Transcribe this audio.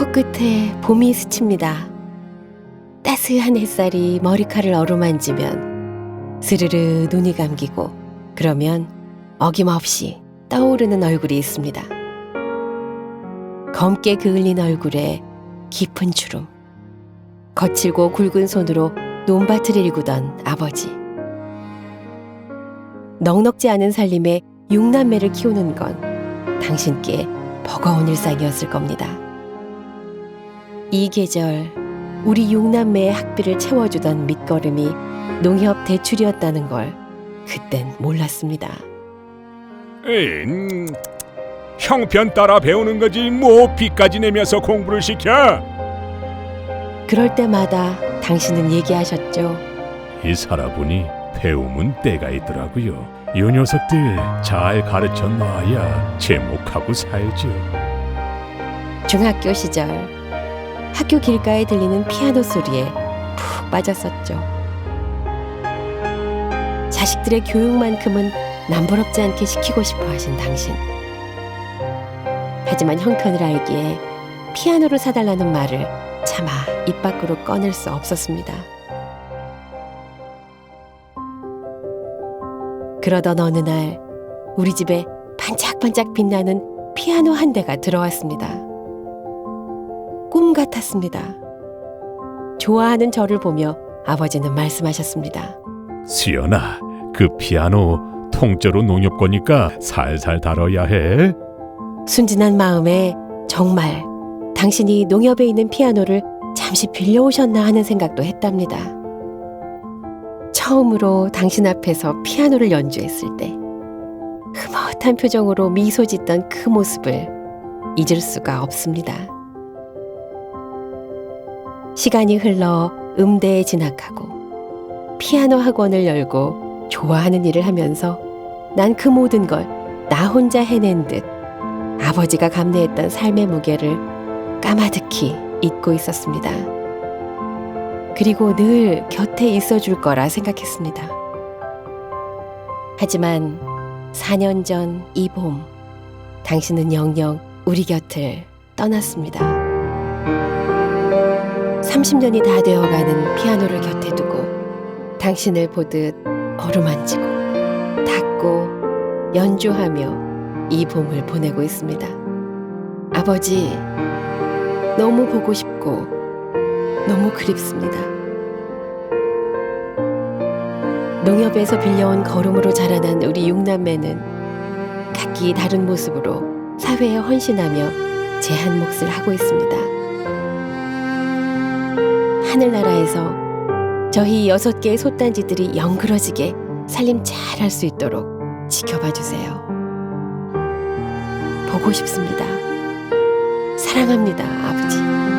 코끝에 봄이 스칩니다. 따스한 햇살이 머리카락을 어루만지면 스르르 눈이 감기고 그러면 어김없이 떠오르는 얼굴이 있습니다. 검게 그을린 얼굴에 깊은 주름. 거칠고 굵은 손으로 논밭을 일구던 아버지. 넉넉지 않은 살림에 육남매를 키우는 건 당신께 버거운 일상이었을 겁니다. 이 계절 우리 육남매의 학비를 채워주던 밑거름이 농협 대출이었다는 걸 그땐 몰랐습니다. 에이, 음, 형편 따라 배우는 거지 뭐 비까지 내면서 공부를 시켜? 그럴 때마다 당신은 얘기하셨죠. 이 살아보니 배움은 때가 있더라고요. 이 녀석들 잘 가르쳐 놔야 제목하고 살죠. 중학교 시절 학교 길가에 들리는 피아노 소리에 푹 빠졌었죠. 자식들의 교육만큼은 남부럽지 않게 시키고 싶어 하신 당신. 하지만 형편을 알기에 피아노를 사달라는 말을 차마 입 밖으로 꺼낼 수 없었습니다. 그러던 어느 날 우리 집에 반짝반짝 빛나는 피아노 한 대가 들어왔습니다. 꿈 같았습니다. 좋아하는 저를 보며 아버지는 말씀하셨습니다. 수연아, 그 피아노 통째로 농협 거니까 살살 다뤄야 해. 순진한 마음에 정말 당신이 농협에 있는 피아노를 잠시 빌려오셨나 하는 생각도 했답니다. 처음으로 당신 앞에서 피아노를 연주했을 때 흐뭇한 표정으로 미소 짓던 그 모습을 잊을 수가 없습니다. 시간이 흘러 음대에 진학하고 피아노 학원을 열고 좋아하는 일을 하면서 난 그 모든 걸 나 혼자 해낸 듯 아버지가 감내했던 삶의 무게를 까마득히 잊고 있었습니다. 그리고 늘 곁에 있어 줄 거라 생각했습니다. 하지만 4년 전 이 봄, 당신은 영영 우리 곁을 떠났습니다. 30년이 다 되어가는 피아노를 곁에 두고 당신을 보듯 어루만지고 닦고 연주하며 이 봄을 보내고 있습니다. 아버지, 너무 보고 싶고 너무 그립습니다. 농협에서 빌려온 걸음으로 자라난 우리 육남매는 각기 다른 모습으로 사회에 헌신하며 제 한 몫을 하고 있습니다. 하늘나라에서 저희 여섯 개의 솥단지들이 영그러지게 살림 잘 할 수 있도록 지켜봐 주세요. 보고 싶습니다. 사랑합니다, 아버지.